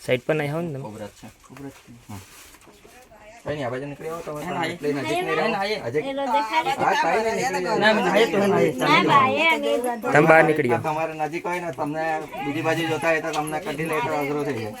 Side પર નહીં આવું ને ખબર છે ખબર જ કઈ નહીં આ બાજુ નીકળી આવો તમે હે નજીક નહીં રહો. બધું તમે બહાર નીકળી જાઓ તમારે નજીક હોય ને તમને બીજી બાજુ જોતા હોય તો તમને કઢી લે તો અઘરો થઈ જાય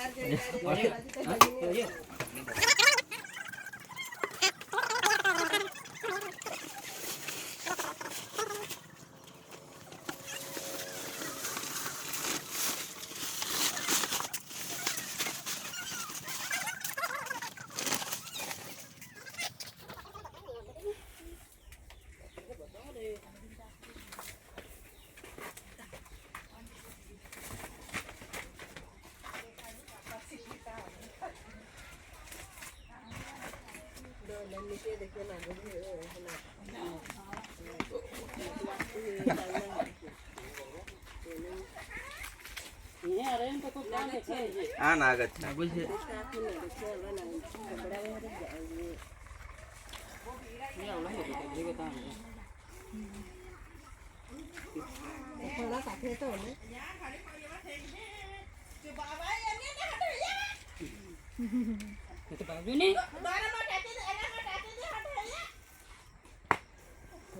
આ નાગ જ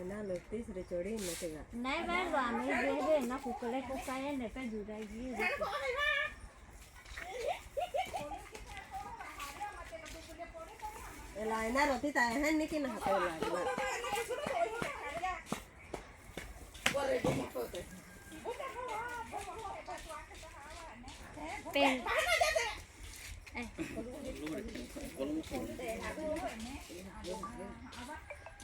ನಾನು ತೀಸ್ರಿ ಚೋಡಿ ಮತ್ತೀಗ નહીં બેન વામે જે એના કુકડે કુકાય ને તો જુરાઈ ગઈ એલા એના રોતી તાય હે ને કે ના હાથે લાગવા પેન કોલમ કોલમ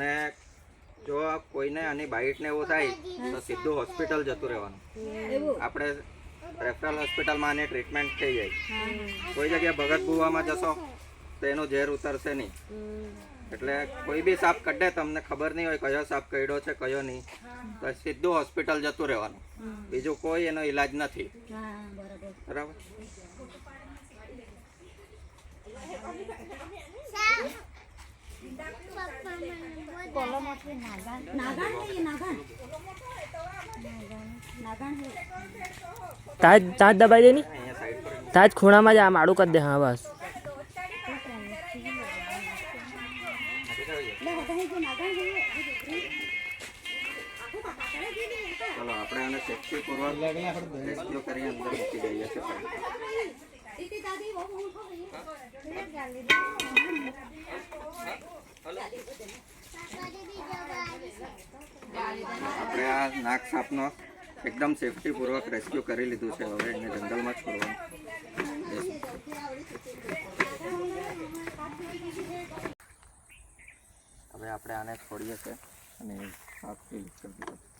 ને જો કોઈને આની બાઈટ ને એવું થાય તો સીધું હોસ્પિટલ જતું રહેવાનું. આપણે રેફરલ હોસ્પિટલમાં આની ટ્રીટમેન્ટ થઈ જાય. કોઈ જગ્યાએ ભગત ભુવામાં જશો તો એનું ઝેર ઉતરશે નહીં. એટલે કોઈ બી સાપ કઢે તમને ખબર નહીં હોય કયો સાપ કઢ્યો છે કયો નહીં તો સીધું હોસ્પિટલ જતું રહેવાનું. બીજું કોઈ એનો ઈલાજ નથી. બરાબર? આપણે નાગાણ નાગાણ લઈએ નાગાણ તાજ તાજ દબાઈ દે ની? તાજ ખૂણામાં જ આ માળું કરી દે હા બસ. આપણે નાગ સાપનો એકદમ સેફટીપૂર્વક રેસ્ક્યુ કરી લીધું છે. હવે એને જંગલમાં છોડવાનું. હવે આપણે આને છોડીએ છીએ અને સાપ કિલ કરી દીધો